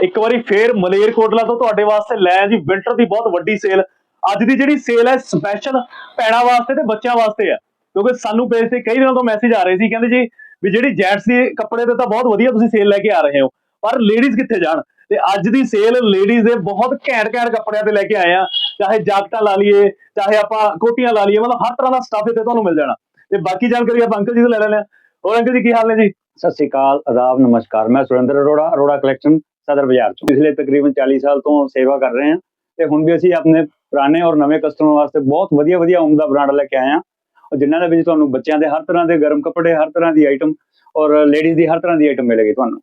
ਇੱਕ ਵਾਰੀ ਫੇਰ ਮਲੇਰਕੋਟਲਾ ਤੋਂ ਤੁਹਾਡੇ ਵਾਸਤੇ ਲੈ ਜੀ। ਵਿੰਟਰ ਦੀ ਬਹੁਤ ਵੱਡੀ ਸੇਲ ਅੱਜ ਦੀ ਜਿਹੜੀ ਸੇਲ ਹੈ ਸਪੈਸ਼ਲ ਭੈਣਾਂ ਵਾਸਤੇ ਤੇ ਬੱਚਿਆਂ ਵਾਸਤੇ ਹੈ। ਕਿਉਂਕਿ ਸਾਨੂੰ ਪੇਜ ਤੇ ਕਈ ਦਿਨਾਂ ਤੋਂ ਮੈਸੇਜ ਆ ਰਹੇ ਸੀ, ਕਹਿੰਦੇ ਜੀ ਵੀ ਜਿਹੜੀ ਜੈਂਟਸ ਦੇ ਕੱਪੜੇ ਤੇ ਤਾਂ ਬਹੁਤ ਵਧੀਆ ਤੁਸੀਂ ਸੇਲ ਲੈ ਕੇ ਆ ਰਹੇ ਹੋ, ਪਰ ਲੇਡੀਜ਼ ਕਿੱਥੇ ਜਾਣ? ਤੇ ਅੱਜ ਦੀ ਸੇਲ ਲੇਡੀਜ਼ ਦੇ ਬਹੁਤ ਘੈਂਟ ਘੈਂਟ ਕੱਪੜਿਆਂ ਤੇ ਲੈ ਕੇ ਆਏ ਆ। ਚਾਹੇ ਜਾਕਟਾਂ ਲਾ ਲਈਏ, ਚਾਹੇ ਆਪਾਂ ਕੋਟੀਆਂ ਲਾ ਲਈਏ, ਮਤਲਬ ਹਰ ਤਰ੍ਹਾਂ ਦਾ ਸਟਾਫ ਇੱਥੇ ਤੁਹਾਨੂੰ ਮਿਲ ਜਾਣਾ। ਤੇ ਬਾਕੀ ਜਾਣਕਾਰੀ ਆਪਾਂ ਅੰਕਲ ਜੀ ਤੋਂ ਲੈ ਲੈਂਦੇ ਹਾਂ। ਹੋਰ ਅੰਕਲ ਜੀ, ਕੀ ਹਾਲ ਨੇ ਜੀ? ਸਤਿ ਸ਼੍ਰੀ ਅਕਾਲ ਆਦਾਬ ਨਮਸਕਾਰ। ਮੈਂ ਸੁਰਿੰਦਰ ਅਰੋੜਾ ਅਰੋੜਾ ਕਲੈਕਸ਼ਨ ਸਦਰ ਬਾਜ਼ਾਰ ਤੋਂ ਪਿਛਲੇ ਤਕਰੀਬਨ 40 ਸਾਲ ਤੋਂ ਸੇਵਾ ਕਰ ਰਹੇ ਹਾਂ ਤੇ ਹੁਣ ਵੀ ਅਸੀਂ ਆਪਣੇ ਪੁਰਾਣੇ ਔਰ ਨਵੇਂ ਕਸਟਮਰ ਵਾਸਤੇ ਬਹੁਤ ਵਧੀਆ ਵਧੀਆ ਉਮਦਾ ਬ੍ਰਾਂਡ ਲੈ ਕੇ ਆਏ ਹਾਂ। ਔਰ ਜਿਨ੍ਹਾਂ ਦੇ ਵਿੱਚ ਤੁਹਾਨੂੰ ਬੱਚਿਆਂ ਦੇ ਹਰ ਤਰ੍ਹਾਂ ਦੇ ਗਰਮ ਕੱਪੜੇ ਹਰ ਤਰ੍ਹਾਂ ਦੀ ਆਈਟਮ ਔਰ ਲੇਡੀਜ਼ ਦੀ ਹਰ ਤਰ੍ਹਾਂ ਦੀ ਆਈਟਮ ਮਿਲੇਗੀ ਤੁਹਾਨੂੰ।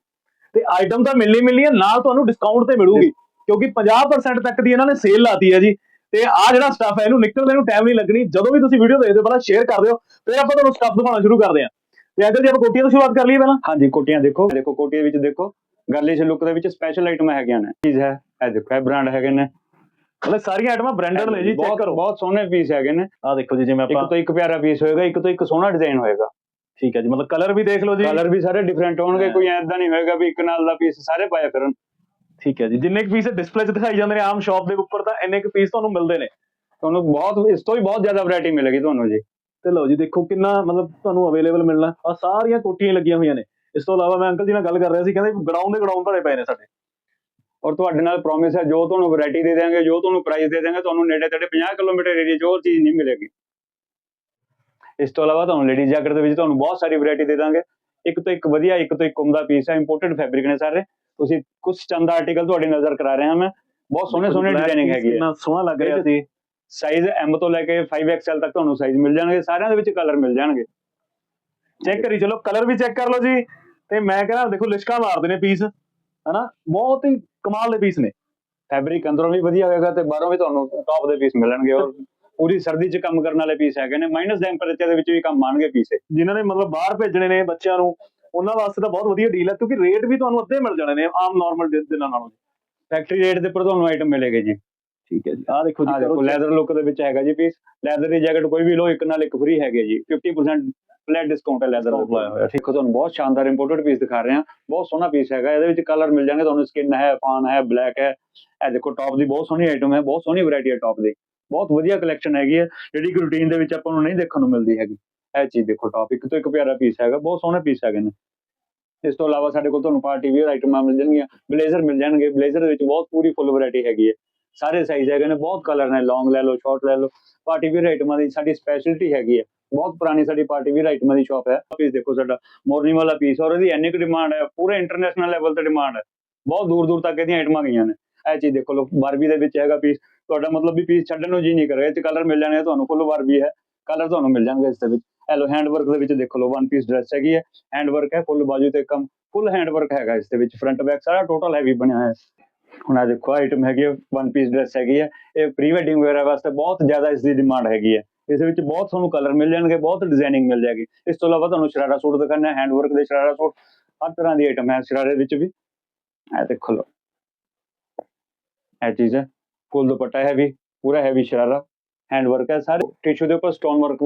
ਤੇ ਆਈਟਮ ਤਾਂ ਮਿਲਣੀ ਮਿਲਣੀ ਹੈ ਨਾਲ ਤੁਹਾਨੂੰ ਡਿਸਕਾਊਂਟ ਤੇ ਮਿਲੂਗੀ ਕਿਉਂਕਿ 50% ਤੱਕ ਦੀ ਇਹਨਾਂ ਨੇ ਸੇਲ ਲਾਤੀ ਹੈ ਜੀ। ਤੇ ਆ ਜਿਹੜਾ ਸਟਾਫ ਹੈ ਇਹਨੂੰ ਨਿਕਲਦੇ ਨੂੰ ਟਾਈਮ ਨਹੀਂ ਲੱਗਣੀ। ਜਦੋਂ ਵੀ ਤੁਸੀਂ ਵੀਡੀਓ ਦੇਖਦੇ ਹੋ ਪਹਿਲਾਂ ਸ਼ੇਅਰ ਕਰ ਦਿਓ ਫਿਰ ਆਪਾਂ ਤੁਹਾਨੂੰ ਸਟਾਫ ਦਿਖਾਉਣਾ ਸ਼ੁਰੂ ਕਰਦੇ ਹਾਂ। ਤੇ ਅੰਕਲ ਜੀ ਆਪਾਂ ਕੋਟੀਆਂ ਤੋਂ ਸ਼ੁਰੂਆਤ ਕਰ ਲਈਏ ਪਹਿਲਾਂ। ਹਾਂਜੀ ਕੋਟੀਆਂ ਦੇਖੋ। ਦੇਖੋ ਕੋਟੀਆਂ ਵਿੱਚ ਦੇਖੋ। ਗਰਲਿਸ਼ ਲੁੱਕ ਦੇ ਵਿੱਚ ਸਪੈਸ਼ਲ ਆਈਟਮ ਹੈਗੀਆਂ ਨੇ। ਚੀਜ਼ ਹੈ ਇਹ ਦੇਖੋ ਇਹ ਬ੍ਰਾਂਡ ਹੈਗੇ ਨੇ। ਮਤਲਬ ਸਾਰੀਆਂ ਆਈਟਮਾਂ ਬ੍ਰਾਂਡਡ ਨੇ ਜੀ ਚੈੱਕ ਕਰੋ। ਬਹੁਤ ਸੋਹਣੇ ਪੀਸ ਹੈਗੇ ਨੇ। ਆ ਦੇਖੋ ਜੀ ਜਿਵੇਂ ਇੱਕ ਆਪਾਂ ਤੋਂ ਇੱਕ ਪਿਆਰਾ ਪੀਸ ਹੋਏਗਾ ਇੱਕ ਤੋਂ ਇੱਕ ਸੋਹਣਾ ਡਿਜ਼ਾਈਨ ਹੋਏਗਾ। ਠੀਕ ਹੈ ਜੀ ਮਤਲਬ ਕਲਰ ਵੀ ਦੇਖ ਲਓ ਜੀ। ਕਲਰ ਵੀ ਸਾਰੇ ਡਿਫਰੈਂਟ ਹੋਣਗੇ। ਕੋਈ ਐਦਾਂ ਨਹੀਂ ਹੋਏਗਾ ਵੀ ਇੱਕ ਨਾਲ ਦਾ ਪੀਸ ਸਾਰੇ ਪਾਇਆ ਕਰਨ। ਠੀਕ ਹੈ ਜੀ ਜਿੰਨੇ ਕੁ ਪੀਸ ਡਿਸਪਲੇ 'ਚ ਦਿਖਾਈ ਜਾਂਦੇ ਨੇ ਆਮ ਸ਼ਾਪ ਦੇ ਉੱਪਰ ਤਾਂ ਇੰਨੇ ਕੁ ਪੀਸ ਤੁਹਾਨੂੰ ਮਿਲਦੇ ਨੇ। ਤੁਹਾਨੂੰ ਬਹੁਤ ਇਸ ਤੋਂ ਵੀ ਬਹੁਤ ਜ਼ਿਆਦਾ ਵੈਰਾਈਟੀ ਮਿਲੇਗੀ ਤੁਹਾਨੂੰ ਜੀ। ਤੇ ਲਓ ਜੀ ਦੇਖੋ ਕਿੰਨਾ ਮਤਲਬ ਤੁਹਾਨੂੰ ਅਵੇਲੇਬਲ ਮਿਲਣਾ। ਆ ਸਾਰੀਆਂ ਕੋਟੀਆਂ ਲੱਗੀਆਂ ਹੋਈਆਂ ਨੇ। ਇਸ ਤੋਂ ਇਲਾਵਾ ਮੈਂ ਅੰਕਲ ਜੀ ਨਾਲ ਗੱਲ ਕਰ ਰਿਹਾ ਸੀ ਕਹਿੰਦੇ ਗੜਾਉਂ ਦੇ ਗੜਾਉਂ ਭਰੇ ਪਏ ਨੇ ਸਾਡੇ। ਔਰ ਤੁਹਾਡੇ ਨਾਲ ਪ੍ਰੋਮਿਸ ਹੈ ਜੋ ਤੁਹਾਨੂੰ ਵੈਰਾਈਟੀ ਦੇ ਦੇਵਾਂਗੇ ਜੋ ਤੁਹਾਨੂੰ ਪ੍ਰਾਈਸ ਦੇ ਦੇਵਾਂਗੇ ਤੁਹਾਨੂੰ ਨੇੜੇ ਤੇੜੇ 50 ਕਿਲੋਮੀਟਰ ਏਰੀਆ 'ਚ ਉਹ ਚੀਜ਼ ਨਹੀਂ ਮਿਲੇਗੀ। ਇਸ ਤੋਂ ਇਲਾਵਾ ਤੁਹਾਨੂੰ ਲੇਡੀਜ਼ ਜੈਕਟ ਦੇ ਵਿੱਚ ਤੁਹਾਨੂੰ ਬਹੁਤ ਸਾਰੀ ਵੈਰਾਈਟੀ ਦੇ ਦਾਂਗੇ ਇੱਕ ਤੋਂ ਇੱਕ ਵਧੀਆ ਇੱਕ ਤੋਂ ਇੱਕ ਉਮਦਾ ਪੀਸ ਹੈ ਇੰਪੋਰਟਡ ਫੈਬਰਿਕ ਨੇ ਸਾਰੇ। ਤੁਸੀਂ ਕੁਝ ਚੰਦ ਆਰਟੀਕਲ ਤੁਹਾਡੀ ਨਜ਼ਰ ਕਰਾ ਰਿਹਾ ਮੈਂ। ਬਹੁਤ ਸੋਹਣੇ ਸੋਹਣੇ ਡਿਜ਼ਾਈਨਿੰਗ ਹੈਗੀ ਹੈ। ਕਿੰਨਾ ਸੋਹਣਾ ਲੱਗ ਰਿਹਾ ਸੀ। ਸਾਈਜ਼ M ਤੋਂ ਲੈ ਕੇ 5XL ਤੱਕ ਤੁਹਾਨੂੰ ਸਾਈਜ਼ ਮਿਲ ਜਾਣਗੇ ਸਾਰਿਆਂ ਦੇ ਵਿੱਚ ਕਲਰ ਮਿਲ ਜਾਣਗੇ। ਚੈੱਕ ਕਰੀ ਚਲੋ ਕਲਰ ਵੀ ਚੈੱਕ ਕਰ ਲਓ ਜੀ। ਤੇ ਮੈਂ ਕਹਿੰਦਾ ਦੇਖੋ ਲਿਸ਼ਕਾ ਮਾਰਦੇ ਨੇ ਪੀਸ ਹਨਾ? ਬਹੁਤ ਹੀ ਕਮਾਲ ਦੇ ਪੀਸ ਨੇ। ਫੈਬਰਿਕ ਅੰਦਰੋਂ ਵੀ ਵਧੀਆ ਹੋਏਗਾ ਤੇ ਬਾਹਰੋਂ ਵੀ ਤੁਹਾਨੂੰ ਟੌਪ ਦੇ ਪੀਸ ਮਿਲਣਗੇ ਔਰ ਪੂਰੀ ਸਰਦੀ 'ਚ ਕੰਮ ਕਰਨ ਵਾਲੇ ਪੀਸ ਹੈਗੇ ਨੇ। ਮਾਈਨਸ ਟੈਂਪਰੇਚਰ ਦੇ ਵਿੱਚ ਵੀ ਕੰਮ ਆਣਗੇ ਪੀਸ। ਜਿਨ੍ਹਾਂ ਨੇ ਮਤਲਬ ਬਾਹਰ ਭੇਜਣੇ ਨੇ ਬੱਚਿਆਂ ਨੂੰ ਉਹਨਾਂ ਵਾਸਤੇ ਤਾਂ ਬਹੁਤ ਵਧੀਆ ਡੀਲ ਹੈ ਕਿਉਂਕਿ ਰੇਟ ਵੀ ਤੁਹਾਨੂੰ ਅੱਧੇ ਮਿਲ ਜਾਣੇ ਨੇ ਆਮ ਨਾਰਮਲ ਦਿਨਾਂ ਨਾਲੋਂ। ਫੈਕਟਰੀ ਰੇਟ ਦੇ ਉੱਪਰ ਤੁਹਾਨੂੰ ਆਈਟਮ ਮਿਲੇਗੀ ਜੀ। ਠੀਕ ਹੈ ਜੀ। ਆਹ ਦੇਖੋ ਜੀ ਕਰੋ। ਲੈਦਰ ਲੁੱਕ ਦੇ ਵਿੱਚ ਹੈਗਾ ਜੀ ਪੀਸ ਲੈਦਰ ਦੀ ਜੈਕਟ ਕੋਈ ਵੀ ਲੋ ਇੱਕ ਨਾਲ ਇੱਕ ਫ੍ਰੀ ਹੈਗੇ ਜੀ। 50% ਫਲੈਟ ਡਿਸਕਾਊਂਟ ਹੈ ਲੈਦਰ Discount ਲਾਇਆ ਹੋਇਆ, ਦੇਖੋ ਤੁਹਾਨੂੰ ਬਹੁਤ ਸ਼ਾਨਦਾਰ ਇੰਪੋਰਟਡ ਪੀਸ ਦਿਖਾ ਰਹੇ ਹਾਂ। ਬਹੁਤ ਸੋਹਣਾ ਪੀਸ ਹੈਗਾ। ਇਹਦੇ ਵਿੱਚ ਕਲਰ ਮਿਲ ਜਾਣਗੇ। ਤੁਹਾਨੂੰ ਸਕਿਨ ਹੈ ਪਾਨ ਹੈ ਬਲੈਕ ਹੈ। ਇਹ ਦੇਖੋ ਟੌਪ ਦੀ ਬਹੁਤ ਸੋਹਣੀ ਆਈਟਮ ਹੈ। ਬਹੁਤ ਸੋਹਣੀ ਵੈਰਾਈਟੀ ਹੈ ਟੌਪ ਦੀ। ਬਹੁਤ ਵਧੀਆ ਕਲੈਕਸ਼ਨ ਹੈਗੀ ਹੈ। ਜਿਹੜੀ ਕਿ ਰੂਟੀਨ ਦੇ ਵਿੱਚ ਆਪਾਂ ਨੂੰ ਨਹੀਂ ਦੇਖਣ ਨੂੰ ਮਿਲਦੀ ਹੈਗੀ। ਇਹ ਚੀਜ਼ ਦੇਖੋ ਟੌਪ ਇੱਕ ਤੋਂ ਇੱਕ ਪਿਆਰਾ ਪੀਸ ਹੈਗਾ। ਬਹੁਤ ਸੋਹਣੇ ਪੀਸ ਹੈਗੇ ਨੇ। ਇਸ ਤੋਂ ਇਲਾਵਾ ਸਾਡੇ ਕੋਲ ਤੁਹਾਨੂੰ ਪਾਰਟੀ ਵੇਅਰ ਆਈਟਮਾਂ ਮਿਲ ਜਾਣਗੀਆਂ। ਬਲੇਜ਼ਰ ਮਿਲ ਜਾਣਗੇ। ਬਲੇਜ਼ਰ ਦੇ ਵਿੱਚ ਬਹੁਤ ਪੂਰੀ ਫੁੱਲ ਵੈਰਾਈਟੀ ਹੈਗੀ ਹੈ। ਸਾਰੇ ਸਾਈਜ਼ ਹੈਗੇ ਨੇ, ਬਹੁਤ ਕਲਰ ਨੇ ਲੌਂਗ ਲੈ ਲਓ ਸ਼ਾਰਟ ਲੈ ਲਓ। ਪਾਰਟੀ ਵੇਅਰ ਆਈਟਮਾਂ ਦੀ ਸਾਡੀ ਸਪੈਸ਼ਲਿਟੀ ਹੈਗੀ ਹੈ। ਬਹੁਤ ਪੁਰਾਣੀ ਸਾਡੀ ਪਾਰਟੀ ਵੇਅਰ ਆਈਟਮਾਂ ਦੀ ਸ਼ਾਪ ਹੈ। ਪੀਸ ਦੇਖੋ ਸਾਡਾ ਮੋਰਨਿੰਗ ਵਾਲਾ ਪੀਸ ਔਰ ਇਹਦੀ ਇੰਨੀ ਡਿਮਾਂਡ ਹੈ, ਪੂਰੇ ਇੰਟਰਨੈਸ਼ਨਲ ਲੈਵਲ ਤੇ ਡਿਮਾਂਡ ਹੈ। ਬਹੁਤ ਦੂਰ ਦੂਰ ਤੱਕ ਇਹਦੀਆਂ ਆਈਟਮਾਂ ਗਈਆਂ ਨੇ। ਇਹ ਚੀਜ਼ ਦੇਖੋ ਲੋ ਬਾਰਬੀ ਦੇ ਵਿੱਚ ਹੈਗਾ ਪੀਸ ਤੁਹਾਡਾ ਮਤਲਬ ਵੀ ਪੀਸ ਛੱਡਣ ਨੂੰ ਜੀ ਨਹੀਂ ਕਰੇਗਾ, ਇਹ ਚ ਕਲਰ ਮਿਲ ਜਾਣਗੇ ਤੁਹਾਨੂੰ ਫੁੱਲ ਬਾਰਬੀ ਹੈ। ਕਲਰ ਤੁਹਾਨੂੰ ਮਿਲ ਜਾਣਗੇ ਇਸ ਦੇ ਵਿੱਚ। ਇਹ ਲੋ ਦੇ ਵਿੱਚ ਦੇਖੋ ਲੋ ਵਨ ਪੀਸ ਡਰੈਸ ਹੈਗੀ ਹੈ। ਹੈਂਡ ਹੈ ਫੁੱਲ ਬਾਜੂ ਤੇ ਕੰਮ ਫੁੱਲ ਹੈਂਡਵਰਕ ਹੈਗਾ ਇਸ ਦੇ ਵਿੱਚ ਫਰੰਟ ਬੈਕ ਸਾਰਾ ਟੋਟਲ ਹੈਵੀ ਬਣਿਆ ਹੋਇਆ ਹੈ। ਹੁਣ ਆ ਦੇਖੋ ਆਈਟਮ ਹੈਗੀ ਹੈ ਵਨ ਪੀਸ ਡਰੈਸ ਹੈਗੀ ਹੈ, ਇਹ ਪ੍ਰੀ ਵੈਡਿੰਗ ਵਗੈਰਾ ਵਾਸਤੇ ਬਹੁਤ ਜ਼ਿਆਦਾ ਇਸ ਦੀ ਡਿਮਾਂਡ ਹੈਗੀ ਹੈ। ਇਸ ਵਿੱਚ ਬਹੁਤ ਤੁਹਾਨੂੰ ਕਲਰ ਮਿਲ ਜਾਣਗੇ, ਬਹੁਤ ਡਿਜ਼ਾਈਨਿੰਗ ਮਿਲ ਜਾਏਗੀ। ਇਸ ਤੋਂ ਇਲਾਵਾ ਤੁਹਾਨੂੰ ਸ਼ਰਾਰਾ ਸੂਟ ਦਿਖਾਣਾ ਹੈਂਡ ਵਰਕ ਦੇ ਸ਼ਰਾਰਾ ਸੂਟ, ਹਰ ਤਰ੍ਹਾਂ ਦੀ ਆਈਟਮ ਹੈ ਸ਼ਰਾਰੇ ਵਿੱਚ ਵੀ। ਇਹ ਦੇਖੋ ਲੋ ਇਹ ਚੀਜ਼ ਹੈ, ਫੁੱਲ ਦੁਪੱਟਾ ਹੈ ਵੀ ਪੂਰਾ ਹੈਵੀ ਸ਼ਰਾਰਾ ਹੈਂਡ ਵਰਕ ਹੈ ਸਾਰੇ। ਟਿਸ਼ੂ ਦੇ ਉੱਪਰ ਸਟੋਨ ਵਰਕ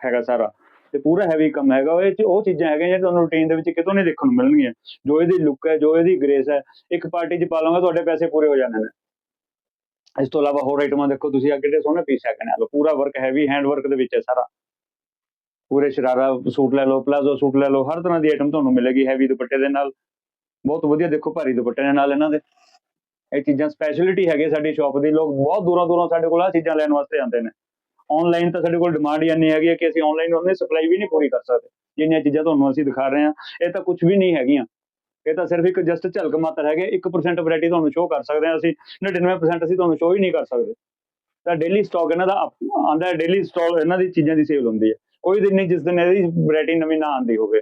ਹੈਗਾ ਸਾਰਾ। ਤੇ ਪੂਰਾ ਹੈਵੀ ਕੰਮ ਹੈਗਾ। ਉਹ ਇਹ 'ਚ, ਉਹ ਚੀਜ਼ਾਂ ਹੈਗੀਆਂ ਜਿਹੜੀਆਂ ਤੁਹਾਨੂੰ ਰੂਟੀਨ ਦੇ ਵਿੱਚ ਕਿਤੋਂ ਨਹੀਂ ਦੇਖਣ ਨੂੰ ਮਿਲਣਗੀਆਂ। ਜੋ ਇਹਦੀ ਲੁੱਕ ਹੈ, ਜੋ ਇਹਦੀ ਗ੍ਰੇਸ ਹੈ, ਇੱਕ ਪਾਰਟੀ 'ਚ ਪਾ ਲਵਾਂਗਾ ਤੁਹਾਡੇ ਪੈਸੇ ਪੂਰੇ ਹੋ ਜਾਣੇ ਨੇ। ਇਸ ਤੋਂ ਇਲਾਵਾ ਹੋਰ ਆਈਟਮਾਂ ਦੇਖੋ, ਤੁਸੀਂ ਅੱਗੇ ਦੇ ਸੋਹਣੇ ਪੀਸ ਹੈਗੇ ਨੇ। ਪੂਰਾ ਵਰਕ ਹੈਵੀ ਹੈਂਡ ਵਰਕ ਦੇ ਵਿੱਚ ਹੈ ਸਾਰਾ। ਪੂਰੇ ਸ਼ਰਾਰਾ ਸੂਟ ਲੈ ਲਓ ਪਲਾਜ਼ੋ ਸੂਟ ਲੈ ਲਓ, ਹਰ ਤਰ੍ਹਾਂ ਦੀ ਆਈਟਮ ਤੁਹਾਨੂੰ ਮਿਲੇਗੀ ਹੈਵੀ ਦੁਪੱਟੇ ਦੇ ਨਾਲ। ਬਹੁਤ ਵਧੀਆ ਦੇਖੋ, ਭਾਰੀ ਦੁਪੱਟੇ ਦੇ ਨਾਲ ਇਹਨਾਂ ਦੇ। ਇਹ ਚੀਜ਼ਾਂ ਸਪੈਸ਼ਲਿਟੀ ਹੈਗੀ ਸਾਡੀ ਸ਼ਾਪ ਦੀ। ਲੋਕ ਬਹੁਤ ਦੂਰੋਂ ਦੂਰੋਂ ਸਾਡੇ ਕੋਲ ਆ ਚੀਜ਼ਾਂ ਲੈਣ ਵਾਸਤੇ ਆਉਂਦੇ ਨੇ। ਆਨਲਾਈਨ ਤਾਂ ਸਾਡੇ ਕੋਲ ਡਿਮਾਂਡ ਹੀ ਇੰਨੀ ਹੈਗੀ ਹੈ ਕਿ ਅਸੀਂ ਆਨਲਾਈਨ ਉਹਨੇ ਸਪਲਾਈ ਵੀ ਨਹੀਂ ਪੂਰੀ ਕਰ ਸਕਦੇ। ਜਿੰਨੀਆਂ ਚੀਜ਼ਾਂ ਤੁਹਾਨੂੰ ਅਸੀਂ ਦਿਖਾ ਰਹੇ ਹਾਂ, ਇਹ ਤਾਂ ਕੁਝ ਵੀ ਨਹੀਂ ਹੈਗੀਆਂ। ਇਹ ਤਾਂ ਸਿਰਫ ਇੱਕ ਜਸਟ ਝਲਕ ਮਾਤਰ ਹੈਗੇ 1% ਵੈਰਾਈਟੀ ਤੁਹਾਨੂੰ ਸ਼ੋਅ ਕਰ ਸਕਦੇ ਹਾਂ ਅਸੀਂ 99% ਅਸੀਂ ਤੁਹਾਨੂੰ ਸ਼ੋਅ ਹੀ ਨਹੀਂ ਕਰ ਸਕਦੇ। ਤਾਂ ਡੇਲੀ ਸਟਾਕ ਇਹਨਾਂ ਦਾ ਆਂਦਾ ਡੇਲੀ ਸਟਾਕ ਇਹਨਾਂ ਦੀ ਚੀਜ਼ਾਂ ਦੀ ਸੇਲ ਹੁੰਦੀ ਹੈ। ਕੋਈ ਦਿਨ ਨਹੀਂ, ਜਿਸ ਦਿਨ ਇਹਦੀ ਵੈਰਾਈਟੀ ਨਵੀਂ ਨਾ ਆਉਂਦੀ ਹੋਵੇ।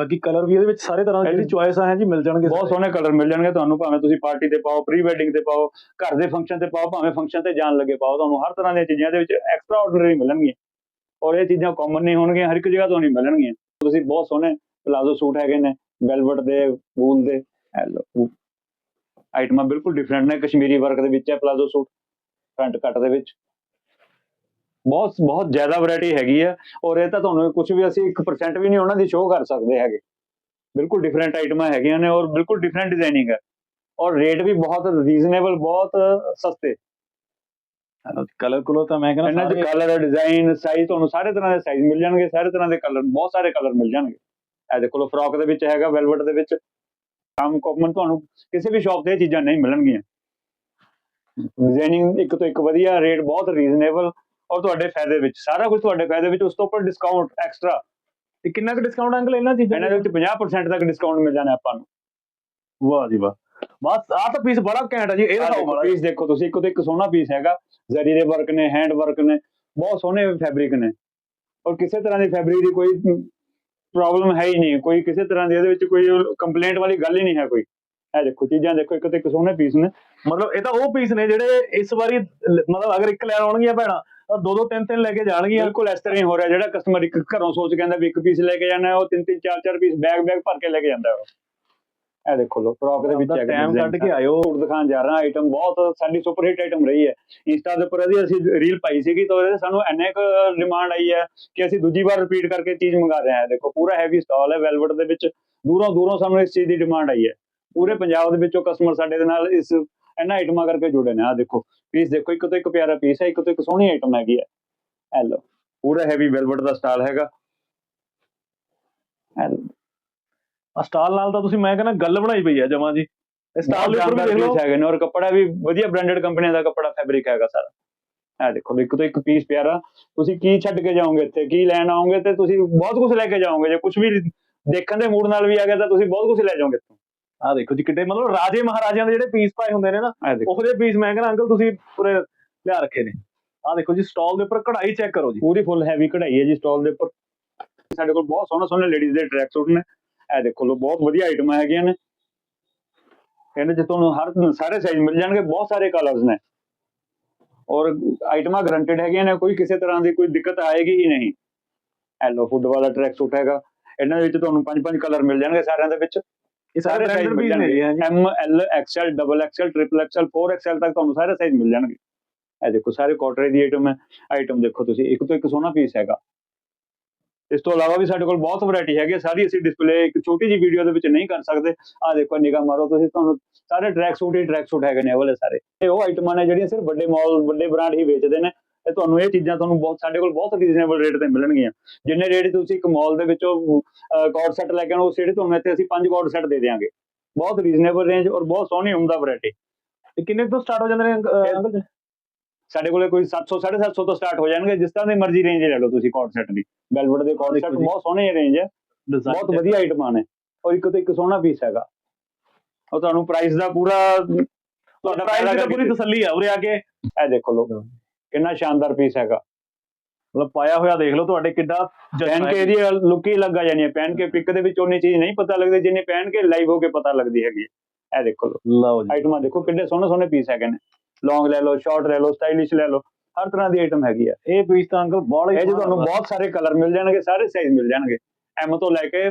ਬਾਕੀ ਕਲਰ ਵੀ ਇਹਦੇ ਵਿੱਚ ਸਾਰੇ ਤਰ੍ਹਾਂ ਦੀ ਜਿਹੜੀ ਚੁਆਇਸ ਹੈ ਜੀ ਮਿਲ ਜਾਣਗੇ ਬਹੁਤ ਸੋਹਣੇ ਕਲਰ ਮਿਲ ਜਾਣਗੇ ਤੁਹਾਨੂੰ ਭਾਵੇਂ ਤੁਸੀਂ ਪਾਰਟੀ ਤੇ ਪਾਓ ਪ੍ਰੀ ਵੈਡਿੰਗ ਤੇ ਪਾਓ ਘਰ ਦੇ ਫੰਕਸ਼ਨ ਤੇ ਪਾਓ ਭਾਵੇਂ ਫੰਕਸ਼ਨ ਤੇ ਜਾਣ ਲੱਗੇ ਪਾਓ ਤੁਹਾਨੂੰ ਹਰ ਤਰ੍ਹਾਂ ਦੀਆਂ ਚੀਜ਼ਾਂ ਦੇ ਵਿੱਚ ਐਕਸਟਰਾ ਆਰਡੀਨਰੀ ਮਿਲਣਗੀਆਂ। ਔਰ ਇਹ ਚੀਜ਼ਾਂ ਕਾਮਨ ਨਹੀਂ ਹੋਣਗੀਆਂ ਹਰ ਇੱਕ ਜਗ੍ਹਾ ਤੋਂ ਨਹੀਂ ਮਿਲਣਗੀਆਂ। ਤੁਸੀਂ ਬਹੁਤ ਸੋਹਣੇ ਪਲਾਜ਼ੋ ਸੂਟ ਹੈਗੇ ਨੇ ਵੈਲਵਟ ਦੇ ਵੂਲ ਦੇ ਆਈਟਮਾਂ ਬਿਲਕੁਲ ਡਿਫਰੈਂਟ ਨੇ ਕਸ਼ਮੀਰੀ ਵਰਕ ਦੇ ਵਿੱਚ ਹੈ ਪਲਾਜ਼ੋ ਸੂਟ ਫਰੰਟ ਕੱਟ ਦੇ ਵਿੱਚ। ਬਹੁਤ ਬਹੁਤ ਜ਼ਿਆਦਾ ਵੈਰਾਈਟੀ ਹੈਗੀ ਹੈ ਔਰ ਇਹ ਤਾਂ ਤੁਹਾਨੂੰ ਕੁਝ ਵੀ ਅਸੀਂ 1% ਵੀ ਨਹੀਂ ਉਹਨਾਂ ਦੀ ਸ਼ੋਅ ਕਰ ਸਕਦੇ ਹੈਗੇ। ਬਿਲਕੁਲ ਡਿਫਰੈਂਟ ਆਈਟਮਾਂ ਹੈਗੀਆਂ ਨੇ ਔਰ ਬਿਲਕੁਲ ਡਿਫਰੈਂਟ ਡਿਜ਼ਾਈਨਿੰਗ ਹੈ ਔਰ ਰੇਟ ਵੀ ਬਹੁਤ ਰੀਜ਼ਨੇਬਲ ਬਹੁਤ ਸਸਤੇ। ਕਲਰ ਕੁਲਰ ਤਾਂ ਮੈਂ ਇਹਨਾਂ ਕਹਿੰਦਾ ਦੇ ਕਲਰ ਡਿਜ਼ਾਈਨ ਸਾਈਜ਼ ਤੁਹਾਨੂੰ ਸਾਰੇ ਤਰ੍ਹਾਂ ਦੇ ਸਾਈਜ਼ ਮਿਲ ਜਾਣਗੇ ਸਾਰੇ ਤਰ੍ਹਾਂ ਦੇ ਕਲਰ ਬਹੁਤ ਸਾਰੇ ਕਲਰ ਮਿਲ ਜਾਣਗੇ। ਇਹ ਦੇਖੋ ਫਰੋਕ ਦੇ ਵਿੱਚ ਹੈਗਾ ਵੈਲਵਟ ਦੇ ਵਿੱਚ। ਆਮ ਕਾਮਨ ਤੁਹਾਨੂੰ ਕਿਸੇ ਵੀ ਸ਼ਾਪ ਤੇ ਇਹ ਚੀਜ਼ਾਂ ਨਹੀਂ ਮਿਲਣਗੀਆਂ। ਡਿਜ਼ਾਈਨਿੰਗ ਇੱਕ ਤੋਂ ਇੱਕ ਵਧੀਆ ਰੇਟ ਬਹੁਤ ਰੀਜ਼ਨੇਬਲ ਔਰ ਤੁਹਾਡੇ ਫਾਇਦੇ ਵਿੱਚ ਸਾਰਾ ਕੁਝ ਤੁਹਾਡੇ ਫਾਇਦੇ ਵਿੱਚ ਉਸ ਤੋਂ ਉੱਪਰ ਡਿਸਕਾਊਂਟ ਐਕਸਟਰਾ ਤੇ ਕਿੰਨਾ ਕੁ ਡਿਸਕਾਊਂਟ ਅੰਕਲ ਇਹਨਾਂ ਚੀਜ਼ਾਂ ਇਹਨਾਂ ਦੇ ਵਿੱਚ 50% ਤੱਕ ਡਿਸਕਾਊਂਟ ਮਿਲ ਜਾਣਾ ਆਪਾਂ ਨੂੰ। ਵਾਹ ਜੀ ਵਾਹ। ਬਸ ਆਹ ਤਾਂ ਪੀਸ ਬੜਾ ਘੈਂਟ ਆ ਜੀ। ਇਹ ਦਿਖਾਓ ਪੀਸ ਦੇਖੋ ਤੁਸੀਂ ਇੱਕ ਤੋਂ ਇੱਕ ਸੋਹਣਾ ਪੀਸ ਹੈਗਾ। ਜ਼ਰੀ ਦੇ ਵਰਕ ਨੇ ਹੈਂਡ ਵਰਕ ਨੇ ਬਹੁਤ ਸੋਹਣੇ ਫੈਬਰਿਕ ਨੇ। ਔਰ ਕਿਸੇ ਤਰ੍ਹਾਂ ਦੀ ਫੈਬਰਿਕ ਦੀ ਕੋਈ ਪ੍ਰੋਬਲਮ ਹੈ ਹੀ ਨਹੀਂ। ਕੋਈ ਕਿਸੇ ਤਰ੍ਹਾਂ ਦੀ ਇਹਦੇ ਵਿੱਚ ਕੋਈ ਕੰਪਲੇਂਟ ਵਾਲੀ ਗੱਲ ਹੀ ਨਹੀਂ ਹੈ ਕੋਈ। ਇਹ ਦੇਖੋ ਚੀਜ਼ਾਂ ਦੇਖੋ ਇੱਕ ਤੋਂ ਇੱਕ ਸੋਹਣੇ ਪੀਸ ਨੇ। ਮਤਲਬ ਇਹ ਤਾਂ ਉਹ ਪੀਸ ਨੇ ਜਿਹੜੇ ਇਸ ਵਾਰੀ ਮਤਲਬ ਅਗਰ ਇੱਕ ਲੈ ਆਉਣਗੀਆਂ ਭੈਣਾਂ ਤਾਂ ਦੋ ਦੋ ਤਿੰਨ ਤਿੰਨ ਲੈ ਕੇ ਜਾਣਗੀਆਂ ਬਿਲਕੁਲ ਇਸ ਤਰ੍ਹਾਂ ਹੀ ਹੋ ਰਿਹਾ ਜਿਹੜਾ ਕਸਟਮਰ ਇੱਕ ਘਰੋਂ ਸੋਚ ਕੇ ਆਂਦਾ ਵੀ ਇੱਕ ਪੀਸ ਲੈ ਕੇ ਜਾਣਾ ਉਹ ਤਿੰਨ ਤਿੰਨ ਚਾਰ ਚਾਰ ਪੀਸ ਬੈਗ ਬੈਗ ਭਰ ਕੇ ਲੈ ਕੇ ਜਾਂਦਾ ਹੈ ਉਹ। ਇਹ ਦੇਖੋ ਲੋ ਫਰੋਕ ਦੇ ਵਿੱਚ ਟਾਈਮ ਕੱਢ ਕੇ ਆਇਓ। ਸੂਟ ਦਿਖਾਉਣ ਜਾ ਰਹਾ ਆਈਟਮ ਬਹੁਤ ਸਾਡੀ ਸੁਪਰ ਹਿੱਟ ਆਈਟਮ ਰਹੀ ਹੈ। ਇੰਸਟਾ ਦੇ ਉੱਪਰ ਇਹਦੀ ਅਸੀਂ ਰੀਲ ਪਾਈ ਸੀਗੀ ਤਾਂ ਉਹਦੇ ਸਾਨੂੰ ਇੰਨੇ ਕੁ ਡਿਮਾਂਡ ਆਈ ਹੈ ਕਿ ਅਸੀਂ ਦੂਜੀ ਵਾਰ ਰਿਪੀਟ ਕਰਕੇ ਚੀਜ਼ ਮੰਗਾ ਰਹੇ ਹਾਂ। ਦੇਖੋ ਪੂਰਾ ਹੈਵੀ ਸਟਾਲ ਹੈ ਵੈਲਵਟ ਦੇ ਵਿੱਚ ਦੂਰੋਂ ਦੂਰੋਂ ਸਾਨੂੰ ਇਸ ਚੀਜ਼ ਦੀ ਡਿਮਾਂਡ ਆਈ ਹੈ। ਪੂਰੇ ਪੰਜਾਬ ਦੇ ਵਿੱਚੋਂ ਕਸਟਮਰ ਸਾਡੇ ਦੇ ਨਾਲ ਇਸ ਇਹਨਾਂ ਆਈਟਮਾਂ ਕਰਕੇ ਜੁੜੇ ਨੇ। ਆ ਦੇਖੋ ਪੀਸ ਦੇਖੋ ਇੱਕ ਤੋਂ ਇੱਕ ਪਿਆਰਾ ਪੀਸ ਹੈ ਇੱਕ ਤੋਂ ਇੱਕ ਸੋਹਣੀ ਆਈਟਮ ਹੈਗੀ ਹੈ। ਇਹ ਲਓ ਪੂਰਾ ਹੈਵੀ ਵੈਲਵਟ ਦਾ ਸਟਾਈਲ ਹੈਗਾ। ਆ ਸਟਾਲ ਨਾਲ ਤਾਂ ਤੁਸੀਂ ਮੈਂ ਕਹਿੰਦਾ ਗੱਲ ਬਣਾਈ ਪਈ ਆ ਜਮਾ ਜੀ। ਇਹ ਸਟਾਲ ਦੇ ਉੱਪਰ ਵੀ ਦੇਖ ਲਓ। ਹੈਗੇ ਨੇ ਔਰ ਕੱਪੜਾ ਵੀ ਵਧੀਆ ਬ੍ਰਾਂਡਡ ਕੰਪਨੀਆਂ ਦਾ ਕੱਪੜਾ ਫੈਬਰਿਕ ਹੈਗਾ ਸਾਰਾ। ਇਹ ਦੇਖੋ ਇੱਕ ਤੋਂ ਇੱਕ ਪੀਸ ਪਿਆਰਾ। ਤੁਸੀਂ ਕੀ ਛੱਡ ਕੇ ਜਾਓਗੇ ਇੱਥੇ? ਕੀ ਲੈਣ ਆਓਗੇ ਤੇ ਤੁਸੀਂ ਬਹੁਤ ਕੁਝ ਲੈ ਕੇ ਜਾਓਗੇ। ਜੇ ਕੁਝ ਵੀ ਦੇਖਣ ਦੇ ਮੂਡ ਨਾਲ ਵੀ ਆ ਗਿਆ ਤਾਂ ਤੁਸੀਂ ਬਹੁਤ ਕੁਝ ਲੈ ਜਾਓਗੇ ਇੱਥੋਂ। ਆ ਦੇਖੋ ਜੀ ਕਿੱਡੇ ਮਤਲਬ ਰਾਜੇ ਮਹਾਰਾਜਿਆਂ ਦੇ ਜਿਹੜੇ ਪੀਸ ਪਾਏ ਹੁੰਦੇ ਨੇ ਨਾ ਉਹੋ ਜਿਹੇ ਪੀਸ ਮੈਂ ਕਹਿੰਦਾ ਅੰਕਲ ਤੁਸੀਂ ਪੂਰੇ ਲਿਆ ਰੱਖੇ ਨੇ। ਆ ਦੇਖੋ ਜੀ ਸਟਾਲ ਦੇ ਉੱਪਰ ਕਢਾਈ ਚੈੱਕ ਕਰੋ ਜੀ। ਪੂਰੀ ਫੁੱਲ ਹੈਵੀ ਕਢਾਈ ਹੈ ਜੀ ਸਟਾਲ ਦੇ ਉੱਪਰ। ਸਾਡੇ ਕੋਲ ਬਹੁਤ ਸੋਹਣੇ ਸੋਹਣੇ ਲੇਡੀਜ਼ ਦੇ ਟਰੈਕ ਸੂਟ ਨੇ। ਇਹ ਦੇਖੋ ਲੋ ਬਹੁਤ ਵਧੀਆ ਆਈਟਮਾਂ ਹੈਗੀਆਂ ਨੇ। ਇਹਨਾਂ 'ਚ ਤੁਹਾਨੂੰ ਹਰ ਸਾਰੇ ਸਾਈਜ਼ ਮਿਲ ਜਾਣਗੇ ਬਹੁਤ ਸਾਰੇ ਕਲਰਸ ਨੇ। ਔਰ ਆਈਟਮਾਂ ਗਰੰਟਡ ਹੈਗੀਆਂ ਨੇ ਕੋਈ ਕਿਸੇ ਤਰ੍ਹਾਂ ਦੀ ਕੋਈ ਦਿੱਕਤ ਆਏਗੀ ਹੀ ਨਹੀਂ। ਐਲੋ ਫੁੱਡ ਵਾਲਾ ਟਰੈਕ ਸੂਟ ਹੈਗਾ। ਇਹਨਾਂ ਦੇ ਵਿੱਚ ਤੁਹਾਨੂੰ ਪੰਜ ਪੰਜ ਕਲਰ ਮਿਲ ਜਾਣਗੇ ਸਾਰਿਆਂ ਦੇ ਵਿੱਚ। ਇਹ ਸਾਰੇ ਸਾਈਜ਼ ਮਿਲ ਪੀਸ ਨੇ ਜੀ। ਹਾਂ ਜੀ M L XL double XL triple XL 4 XL ਤੱਕ ਤੁਹਾਨੂੰ ਸਾਰੇ ਸਾਈਜ਼ ਮਿਲ ਜਾਣਗੇ। ਇਹ ਦੇਖੋ ਸਾਰੇ ਕੋਟਰੇ ਦੀ ਆਈਟਮ ਹੈ। ਆਈਟਮ ਦੇਖੋ ਤੁਸੀਂ ਇੱਕ ਤੋਂ ਇੱਕ ਸੋਹਣਾ ਪੀਸ ਹੈਗਾ। ਇਸ ਤੋਂ ਇਲਾਵਾ ਵੀ ਸਾਡੇ ਕੋਲ ਬਹੁਤ ਵੈਰਾਈਟੀ ਹੈਗੀ ਹੈ ਸਾਰੀ ਅਸੀਂ ਡਿਸਪਲੇ ਇੱਕ ਛੋਟੀ ਜਿਹੀ ਵੀਡੀਓ ਦੇ ਵਿੱਚ ਨਹੀਂ ਕਰ ਸਕਦੇ। ਆ ਦੇਖੋ ਨਿਗਾਹ ਮਾਰੋ ਤੁਸੀਂ ਤੁਹਾਨੂੰ ਸਾਰੇ ਟਰੈਕ ਸੂਟ ਹੀ ਟਰੈਕ ਸੂਟ ਹੈਗੇ ਨੇ ਇਹ ਵਾਲੇ ਸਾਰੇ। ਇਹ ਉਹ ਆਈਟਮਾਂ ਨੇ ਜਿਹੜੀਆਂ ਸਿਰਫ ਵੱਡੇ ਮਾਲ ਵੱਡੇ ਬ੍ਰਾਂਡ ਹੀ ਵੇਚਦੇ ਨੇ। ਤੇ ਤੁਹਾਨੂੰ ਇਹ ਚੀਜ਼ਾਂ ਤੁਹਾਨੂੰ ਬਹੁਤ ਸਾਡੇ ਕੋਲ ਬਹੁਤ ਰੀਜ਼ਨੇਬਲ ਰੇਟ ਤੇ ਮਿਲਣਗੀਆਂ। ਜਿੰਨੇ ਰੇਟ ਤੁਸੀਂ ਇੱਕ ਮਾਲ ਦੇ ਵਿੱਚੋਂ ਕੋਡ ਸੈੱਟ ਲੈ ਕੇ ਆਉਣਾ ਉਸ ਰੇਟ ਤੁਹਾਨੂੰ ਇੱਥੇ ਅਸੀਂ ਪੰਜ ਕੋਡ ਸੈੱਟ ਦੇ ਦੇਵਾਂਗੇ ਬਹੁਤ ਰੀਜ਼ਨੇਬਲ ਰੇਂਜ ਔਰ ਬਹੁਤ ਸੋਹਣੀ ਉਮਦਾ ਵੈਰਾਈਟੀ ਇਹ ਕਿੰਨੇ ਤੋਂ ਸਟਾਰਟ ਹੋ ਜਾਂਦੇ ਨੇ ਅੰਕਲ ਜੀ? ਸਾਡੇ ਕੋਲੇ ਕੋਈ 700 750 ਤੋਂ ਸਟਾਰਟ ਹੋ ਜਾਣਗੇ ਜਿਸ ਤਰ੍ਹਾਂ ਦੀ ਮਰਜ਼ੀ ਰੇਂਜ ਲੈ ਲਓ ਤੁਸੀਂ ਕੋਡ ਸੈੱਟ ਦੀ। ਵੈਲਵਟ ਦੇ ਦੇਖੋ ਸੈੱਟ। ਬਹੁਤ ਸੋਹਣੇ ਰੇਂਜ ਹੈ ਬਹੁਤ ਵਧੀਆ ਆਈਟਮਾਂ ਨੇ। ਔਰ ਇੱਕ ਤੋਂ ਇੱਕ ਸੋਹਣਾ ਪੀਸ ਹੈਗਾ। ਉਹ ਤੁਹਾਨੂੰ ਪ੍ਰਾਈਸ ਦਾ ਪੂਰਾ ਤੁਹਾਡਾ ਪ੍ਰਾਈਸ ਦੀ ਤਾਂ ਪੂਰੀ ਤਸੱਲੀ ਆ ਉਰੇ ਆ ਕੇ। ਇਹ ਦੇਖੋ ਲੋ ਕਿੰਨਾ ਸ਼ਾਨਦਾਰ ਪੀਸ ਹੈਗਾ। ਮਤਲਬ ਪਾਇਆ ਹੋਇਆ ਦੇਖ ਲਓ ਤੁਹਾਡੇ ਕਿੱਡਾ ਪਹਿਨ ਕੇ ਇਹਦੀ ਲੁੱਕ ਹੀ ਲੱਗਾ ਜਾਣੀ ਹੈ। ਪਹਿਨ ਕੇ ਪਿਕ ਦੇ ਵਿੱਚ ਉਹਨੀ ਚੀਜ਼ ਨਹੀਂ ਪਤਾ ਲੱਗਦੀ ਜਿੰਨੇ ਪਹਿਨ ਕੇ ਲਾਈਵ ਹੋ ਕੇ ਪਤਾ ਲੱਗਦੀ ਹੈਗੀ। ਇਹ ਦੇਖੋ ਲਓ। ਜੀ। ਆਈਟਮਾਂ ਦੇਖੋ ਕਿੰਨੇ ਸੋਹਣੇ ਸੋਹਣੇ ਪੀਸ ਹੈਗੇ ਨੇ। ਲੌਂਗ ਲੈ ਲਓ ਸ਼ਾਰਟ ਲੈ ਲਓ ਸਟਾਈਲਿਸ਼ ਲੈ ਲਓ ਹਰ ਤਰ੍ਹਾਂ ਦੀ ਆਈਟਮ ਹੈਗੀ ਹੈ ਇਹ ਪੀਸ ਤਾਂ ਅੰਕਲ ਬਹੁਤ ਇਹ ਤੁਹਾਨੂੰ ਬਹੁਤ ਸਾਰੇ ਕਲਰ ਮਿਲ ਜਾਣਗੇ ਸਾਰੇ ਸਾਈਜ਼ ਮਿਲ ਜਾਣਗੇ। ਐਮ ਤੋਂ ਲੈ ਕੇ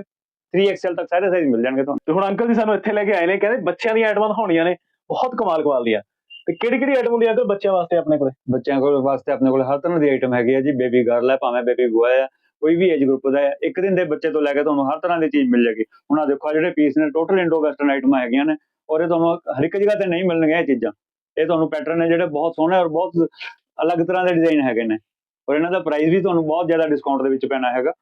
3XL ਤੱਕ ਸਾਰੇ ਸਾਈਜ਼ ਮਿਲ ਜਾਣਗੇ ਤੁਹਾਨੂੰ। ਤੇ ਹੁਣ ਅੰਕਲ ਜੀ ਸਾਨੂੰ ਇੱਥੇ ਲੈ ਕੇ ਆਏ ਨੇ ਕਹਿੰਦੇ ਬੱਚਿਆਂ ਦੀਆਂ ਆਈਟਮਾਂ ਦਿਖਾਉਣੀਆਂ ਨੇ। ਬਹੁਤ ਕਮਾਲ ਕਮਾਲ ਦੀਆਂ। ਤੇ ਕਿਹੜੀ ਕਿਹੜੀ ਆਈਟਮ ਹੁੰਦੀ ਆ ਅੰਕਲ ਬੱਚਿਆਂ ਵਾਸਤੇ ਆਪਣੇ ਕੋਲੇ? ਬੱਚਿਆਂ ਕੋਲ ਵਾਸਤੇ ਆਪਣੇ ਕੋਲ ਹਰ ਤਰ੍ਹਾਂ ਦੀ ਆਈਟਮ ਹੈਗੀ ਹੈ ਜੀ ਬੇਬੀ ਗਰਲ ਹੈ ਭਾਵੇਂ ਬੇਬੀ ਬੁਆਏ ਹੈ ਕੋਈ ਵੀ ਏਜ ਗਰੁੱਪ ਦਾ ਹੈ ਇੱਕ ਦਿਨ ਦੇ ਬੱਚੇ ਤੋਂ ਲੈ ਕੇ ਤੁਹਾਨੂੰ ਹਰ ਤਰ੍ਹਾਂ ਦੀ ਚੀਜ਼ ਮਿਲ ਜਾਏਗੀ। ਹੁਣ ਆ ਦੇਖੋ ਜਿਹੜੇ ਪੀਸ ਨੇ ਟੋਟਲ ਇੰਡੋ ਵੈਸਟਰਨ ਆਈਟਮਾਂ ਹੈਗੀਆਂ ਨੇ ਔਰ ਇਹ ਤੁਹਾਨੂੰ ਹਰ ਇੱਕ ਜਗ੍ਹਾ ਤੇ ਨਹੀਂ ਮਿਲਣਗੀਆਂ ਇਹ ਚੀਜ਼ਾਂ। ਇਹ ਤੁਹਾਨੂੰ ਪੈਟਰਨ ਨੇ ਜਿਹੜੇ ਬਹੁਤ ਸੋਹਣੇ ਔਰ ਬਹੁਤ ਅਲੱਗ ਤਰ੍ਹਾਂ ਦੇ ਡਿਜ਼ਾਈਨ ਹੈਗੇ ਨੇ। ਔਰ ਇਹਨਾਂ ਦਾ ਪ੍ਰਾਈਸ ਵੀ ਤੁਹਾਨੂੰ ਬਹੁਤ ਜ਼ਿਆਦਾ ਡਿਸਕਾਊਂਟ ਦੇ ਵਿੱਚ ਪੈਣਾ ਹੈਗਾ।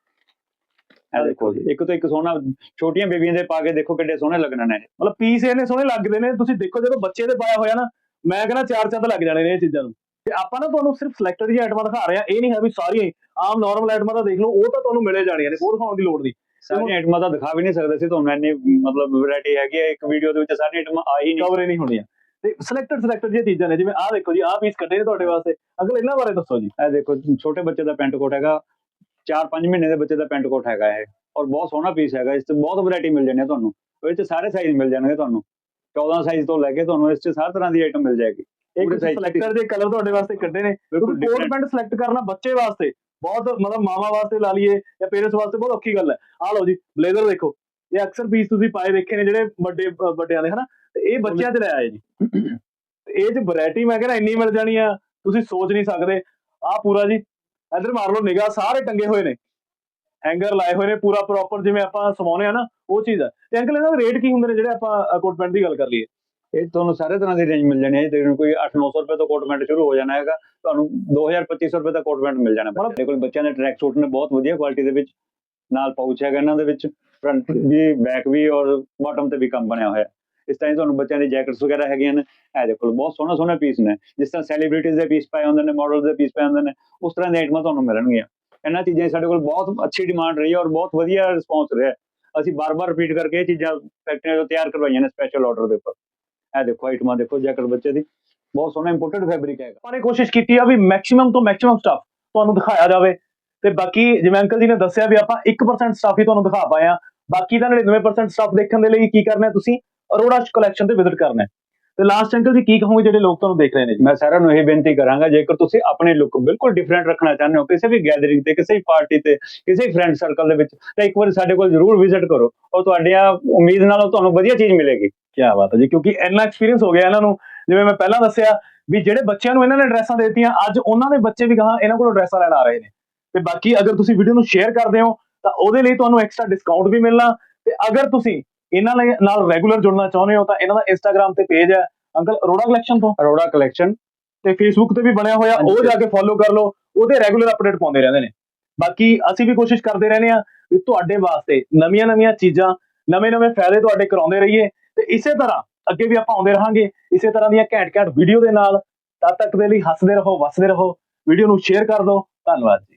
ਇਹ ਦੇਖੋ ਜੀ ਇੱਕ ਤੋਂ ਇੱਕ ਸੋਹਣਾ ਛੋਟੀਆਂ ਬੇਬੀਆਂ ਦੇ ਪਾ ਕੇ ਦੇਖੋ ਕਿੱਡੇ ਸੋਹਣੇ ਲੱਗਣੇ ਨੇ। ਮਤਲਬ ਪੀਸ ਇਹਨੇ ਸੋਹਣੇ ਲੱਗਦੇ ਨੇ। ਤੁਸੀਂ ਦੇਖੋ ਜਦੋਂ ਬੱਚੇ ਦੇ ਪਾਇਆ ਹੋਇਆ ਨਾ ਮੈਂ ਕਹਿੰਦਾ ਚਾਰ ਚੰਦ ਲੱਗ ਜਾਣੇ ਨੇ ਇਹ ਚੀਜ਼ਾਂ ਨੂੰ। ਤੇ ਆਪਾਂ ਨਾ ਤੁਹਾਨੂੰ ਸਿਰਫ ਸਿਲੈਕਟਡ ਜਿਹੀ ਆਈਟਮਾਂ ਦਿਖਾ ਰਹੇ ਆ ਇਹ ਨਹੀਂ ਹੈ ਵੀ ਸਾਰੀਆਂ ਹੀ। ਆਮ ਨਾਰਮਲ ਆਈਟਮਾਂ ਤਾਂ ਦੇਖ ਲਓ ਉਹ ਤਾਂ ਤੁਹਾਨੂੰ ਮਿਲੇ ਜਾਣੀਆਂ ਨੇ ਉਹ ਦਿਖਾਉਣ ਦੀ ਲੋੜ ਨਹੀਂ। ਸਾਰੀਆਂ ਆਈਟਮਾਂ ਤਾਂ ਦਿਖਾ ਵੀ ਨਹੀਂ ਸਕਦੇ ਸੀ ਤੁਹਾਨੂੰ ਇੰਨੀ ਮਤਲਬ ਵੈਰਾਈਟੀ ਹੈਗੀ ਹੈ ਇੱਕ ਵੀਡੀਓ ਦੇ ਵਿੱਚ ਸਾਰੀਆਂ ਆਈਟਮਾਂ ਆ ਹੀ ਨਹੀਂ। ਕਵਰ ਹੀ ਨਹੀਂ ਹੋਣੀਆਂ। ਤੇ ਸਿਲੈਕਟਡ ਸਿਲੈਕਟਡ ਜਿਹੀਆਂ ਚੀਜ਼ਾਂ ਨੇ ਜਿਵੇਂ ਆਹ ਦੇਖੋ ਜੀ ਆਹ ਪੀਸ ਕੱਢੇ ਨੇ ਤੁਹਾਡੇ ਵਾਸਤੇ। ਅੰਕਲ ਇਹਨਾਂ ਬਾਰੇ ਦੱਸੋ ਜੀ। ਇਹ ਦੇਖੋ ਛੋਟੇ ਬੱਚੇ ਦਾ ਪੈਂਟ ਕੋਟ ਹੈਗਾ 4-5 ਮਹੀਨੇ ਦੇ ਬੱਚੇ ਦਾ ਪੈਂਟ ਕੋਟ ਹੈਗਾ ਇਹ। ਔਰ ਬਹੁਤ ਸੋਹਣਾ ਪੀਸ ਹੈਗਾ ਇਸ 'ਚ ਬਹੁਤ ਵੈਰਾਈਟੀ ਮਿਲ ਜਾਣੀ ਹੈ ਤੁਹਾਨੂੰ। ਉਹਦੇ 'ਚ ਸਾਰੇ ਸਾਈਜ਼ ਮਿਲ ਜਾਣਗੇ ਤੁਹਾਨੂੰ। 14 ਸਾਈਜ਼ ਤੋਂ ਲੈ ਕੇ ਤੁਹਾਨੂੰ ਇਸ 'ਚ ਹਰ ਤਰ੍ਹਾਂ ਦੀ ਆਈਟਮ ਮਿਲ ਜਾਏਗੀ। ਇੱਕ ਸਿਲੈਕਟਡ ਦੇ ਕਲਰ ਤੁਹਾਡੇ ਵਾਸਤੇ ਕੱਢੇ ਨੇ। ਬਿਲਕੁਲ ਕਿਉਂਕਿ ਕੋਟ। ਪੈਂਟ ਸਿਲੈਕਟ ਕਰਨਾ ਬੱਚੇ ਵਾਸਤੇ ਬਹੁਤ ਮਤਲਬ ਮਾਵਾ ਵਾਸਤੇ ਲਾ ਲਈਏ ਜਾਂ ਪੇਰੈਂਟਸ ਵਾਸਤੇ ਬਹੁਤ ਔਖੀ ਗੱਲ ਹੈ। ਆਹ ਲਓ ਜੀ ਬਲੇਜ਼ਰ ਦੇਖੋ ਇਹ ਅਕਸਰ ਪੀਸ ਤੁਸੀਂ ਪਾਏ ਦੇਖੇ ਨੇ ਜਿਹੜੇ ਵੱਡੇ ਵੱਡਿਆਂ ਦੇ ਹਨਾ? ਤੇ ਇਹ ਬੱਚਿਆਂ 'ਚ ਲੈ ਆਏ ਜੀ। ਇਹ 'ਚ ਵੈਰਾਈਟੀ ਮੈਂ ਕਹਿੰਦਾ ਇੰਨੀ ਮਿਲ ਜਾਣੀ ਆ ਤੁਸੀਂ ਸੋਚ ਨਹੀਂ ਸਕਦੇ। ਆਹ ਪੂਰਾ ਜੀ ਇਧਰ ਮਾਰ ਲਓ ਨਿਗਾਹ ਸਾਰੇ ਟੰਗੇ ਹੋਏ ਨੇ। ਹੈਂਗਰ ਲਾਏ ਹੋਏ ਨੇ ਪੂਰਾ ਪ੍ਰੋਪਰ ਜਿਵੇਂ ਆਪਾਂ ਸਮਾਉਨੇ ਆ ਨਾ ਉਹ ਚੀਜ਼ ਹੈ। ਤੇ ਅੰਕਲ ਇਹਨਾਂ ਦੇ ਰੇਟ ਕੀ ਹੁੰਦੇ ਨੇ ਜਿਹੜੇ ਆਪਾਂ ਕੋਟ ਪੈਂਟ ਦੀ ਗੱਲ ਕਰ ਲਈਏ? ਇਹ ਤੁਹਾਨੂੰ ਸਾਰੇ ਤਰ੍ਹਾਂ ਦੀ ਰੇਂਜ ਮਿਲ ਜਾਣੀ ਹੈ ਤਕਰੀਬਨ ਕੋਈ 8-900 ਰੁਪਏ ਤੋਂ ਕੋਟ ਪੈਂਟ ਸ਼ੁਰੂ ਹੋ ਜਾਣਾ ਹੈਗਾ। ਤੁਹਾਨੂੰ 2000-2500 ਰੁਪਏ ਦਾ ਕੋਟ ਪੈਂਟ ਮਿਲ ਜਾਣਾ ਮੇਰੇ ਕੋਲ ਬੱਚਿਆਂ ਦੇ ਟਰੈਕ ਸੂਟ ਨੇ ਬਹੁਤ ਵਧੀਆ ਕੁਆਲਿਟੀ ਦੇ ਵਿੱਚ ਨਾਲ ਪਾਊਚ ਹੈਗਾ ਇਹਨਾਂ ਦੇ ਵਿੱਚ। ਫਰੰਟ ਵੀ ਬੈਕ ਵੀ ਔਰ ਬਾਟਮ ਤੇ ਵੀ ਕੰਮ ਬਣਿਆ ਹੋਇਆ। ਇਸ ਤਰ੍ਹਾਂ ਹੀ ਤੁਹਾਨੂੰ ਬੱਚਿਆਂ ਦੀ ਜੈਕਟਸ ਵਗੈਰਾ ਹੈਗੀਆਂ ਨੇ। ਇਹ ਦੇਖੋ ਬਹੁਤ ਸੋਹਣਾ ਸੋਹਣਾ ਪੀਸ ਨੇ। ਜਿਸ ਤਰ੍ਹਾਂ ਸੈਲੀਬ੍ਰਿਟੀਜ਼ ਦੇ ਪੀਸ ਪਏ ਹੁੰਦੇ ਨੇ ਮਾਡਲਸ ਦੇ ਪੀਸ ਪਏ ਹੁੰਦੇ ਨੇ ਉਸ ਤਰ੍ਹਾਂ ਦੀਆਂ ਆਈਟਮਾਂ ਤੁਹਾਨੂੰ ਮਿਲਣਗੀਆਂ। ਇਹਨਾਂ ਚੀਜ਼ਾਂ ਦੀ ਸਾਡੇ ਕੋਲ ਬਹੁਤ ਅੱਛੀ ਡਿਮਾਂਡ ਰਹੀ ਹੈ ਔਰ ਬਹੁਤ ਵਧੀਆ ਰਿਸਪੌਂਸ ਰਿਹਾ ਅਸੀਂ ਬਾਰ-ਬਾਰ ਰਿਪੀਟ ਕਰਕੇ ਇਹ ਚੀਜ਼ਾਂ ਫੈਕਟਰੀਆਂ ਤੋਂ ਤਿਆਰ ਕਰਵਾਈਆਂ ਨੇ ਸਪੈਸ਼ਲ ਆਰਡਰ ਦੇ ਉੱਪਰ। ਇਹ ਦੇਖੋ ਆਈਟਮਾਂ ਦੇਖੋ ਜੈਕਟ ਬੱਚੇ ਦੀ। ਬਹੁਤ ਸੋਹਣਾ ਇੰਪੋਰਟਡ ਫੈਬਰਿਕ ਹੈਗਾ। ਆਪਾਂ ਨੇ ਕੋਸ਼ਿਸ਼ ਕੀਤੀ ਆ ਵੀ ਮੈਕਸਿਮਮ ਤੋਂ ਮੈਕਸਿਮਮ ਸਟਾਫ ਤੁਹਾਨੂੰ ਦਿਖਾਇਆ ਜਾਵੇ। ਤੇ ਬਾਕੀ ਜਿਵੇਂ ਅੰਕਲ ਜੀ ਨੇ ਦੱਸਿਆ ਵੀ ਆਪਾਂ 1% ਸਟਾਫ ਹੀ ਤੁਹਾਨੂੰ ਦਿਖਾ ਪਾਏ ਆ। ਬਾਕੀ ਦਾ 99% ਸਟਾਫ ਦੇਖਣ ਦੇ ਲਈ ਕੀ ਕਰਨਾ ਤੁਸੀਂ? ਅਰੋੜਾ ਕਲੈਕਸ਼ਨ ਤੇ ਵਿਜ਼ਿਟ ਕਰਨਾ ਤੇ ਲਾਸਟ ਅੰਕਲ ਜੀ ਕੀ ਕਹੋਗੇ ਜਿਹੜੇ ਲੋਕ ਤੁਹਾਨੂੰ ਦੇਖ ਰਹੇ ਨੇ ਜੀ? ਮੈਂ ਸਾਰਿਆਂ ਨੂੰ ਇਹ ਬੇਨਤੀ ਕਰਾਂਗਾ ਜੇਕਰ ਤੁਸੀਂ ਆਪਣੇ ਲੁੱਕ ਬਿਲਕੁਲ ਡਿਫਰੈਂਟ ਰੱਖਣਾ ਚਾਹੁੰਦੇ ਹੋ ਕਿਸੇ ਵੀ ਗੈਦਰਿੰਗ ਤੇ ਕਿਸੇ ਵੀ ਪਾਰਟੀ ਤੇ ਕਿਸੇ ਵੀ ਫਰੈਂਡ ਸਰਕਲ ਦੇ ਵਿੱਚ ਤਾਂ ਇੱਕ ਵਾਰ ਸਾਡੇ ਕੋਲ ਜ਼ਰੂਰ ਵਿਜ਼ਿਟ ਕਰੋ ਔਰ ਤੁਹਾਡੀਆਂ ਉਮੀਦ ਨਾਲ ਤੁਹਾਨੂੰ ਵਧੀਆ ਚੀਜ਼ ਮਿਲੇਗੀ। ਕੀ ਬਾਤ ਹੈ ਜੀ ਕਿਉਂਕਿ ਇੰਨਾ ਐਕਸਪੀਰੀਅੰਸ ਹੋ ਗਿਆ ਇਹਨਾਂ ਨੂੰ। ਜਿਵੇਂ ਮੈਂ ਪਹਿਲਾਂ ਦੱਸਿਆ ਵੀ ਜਿਹੜੇ ਬੱਚਿਆਂ ਨੂੰ ਇਹਨਾਂ ਨੇ ਡਰੈਸਾਂ ਦਿੱਤੀਆਂ ਅੱਜ ਉਹਨਾਂ ਦੇ ਬੱਚੇ ਵੀ ਕਹਾਂ ਇਹਨਾਂ ਕੋਲੋਂ ਡਰੈਸਾਂ ਲੈਣ ਆ ਰਹੇ ਨੇ। ਤੇ ਬਾਕੀ ਅਗਰ ਤੁਸੀਂ ਵੀਡੀਓ ਨੂੰ ਸ਼ੇਅਰ ਕਰਦੇ ਹੋ ਤਾਂ ਉਹਦੇ ਲਈ ਤੁਹਾਨੂੰ ਐਕਸਟਰਾ ਡਿਸਕਾਊਂਟ ਵੀ ਮਿਲਣਾ। ਤੇ ਅਗਰ ਤੁਸੀਂ ਇਹਨਾਂ ਨਾਲ ਰੈਗੂਲਰ ਜੁੜਨਾ ਚਾਹੁੰਦੇ ਹੋ ਤਾਂ ਇਹਨਾਂ ਦਾ ਇੰਸਟਾਗ੍ਰam ਤੇ ਪੇਜ ਹੈ। ਅੰਕਲ ਅਰੋੜਾ ਕਲੈਕਸ਼ਨ ਤੋਂ? ਅਰੋੜਾ ਕਲੈਕਸ਼ਨ ਤੇ ਫੇਸਬੁੱਕ ਤੇ ਵੀ ਬਣਿਆ ਹੋਇਆ ਉਹ। ਜਾ ਕੇ ਫੋਲੋ ਕਰ ਲਓ। ਉਹਦੇ ਰੈਗੂਲਰ ਅਪਡੇਟ ਪਾਉਂਦੇ ਰਹਿੰਦੇ ਨੇ। ਬਾਕੀ ਅਸੀਂ ਵੀ ਕੋਸ਼ਿਸ਼ ਕਰਦੇ ਰਹਿੰਦੇ ਆ ਵੀ ਤੁਹਾਡੇ ਵਾਸਤੇ ਨਵੀਆਂ-ਨਵੀਆਂ ਚੀਜ਼ਾਂ ਨਵੇਂ-ਨਵੇਂ ਫਾਇਦੇ ਤੁਹਾਡੇ ਕਰਾਉਂਦੇ ਰਹੀਏ। ਤੇ ਇਸੇ ਤਰ੍ਹਾਂ ਅੱਗੇ ਵੀ ਆਪਾਂ ਆਉਂਦੇ ਰਹਾਂਗੇ। ਇਸੇ ਤਰ੍ਹਾਂ ਦੀਆਂ ਘੈਂਟ-ਘੈਂਟ ਵੀਡੀਓ ਦੇ ਨਾਲ। ਤਦ ਤੱਕ ਦੇ ਲਈ ਹੱਸਦੇ ਰਹੋ ਵਸਦੇ ਰਹੋ। ਵੀਡੀਓ ਨੂੰ ਸ਼ੇਅਰ ਕਰ ਦਿਓ। ਧੰਨਵਾਦ ਜੀ।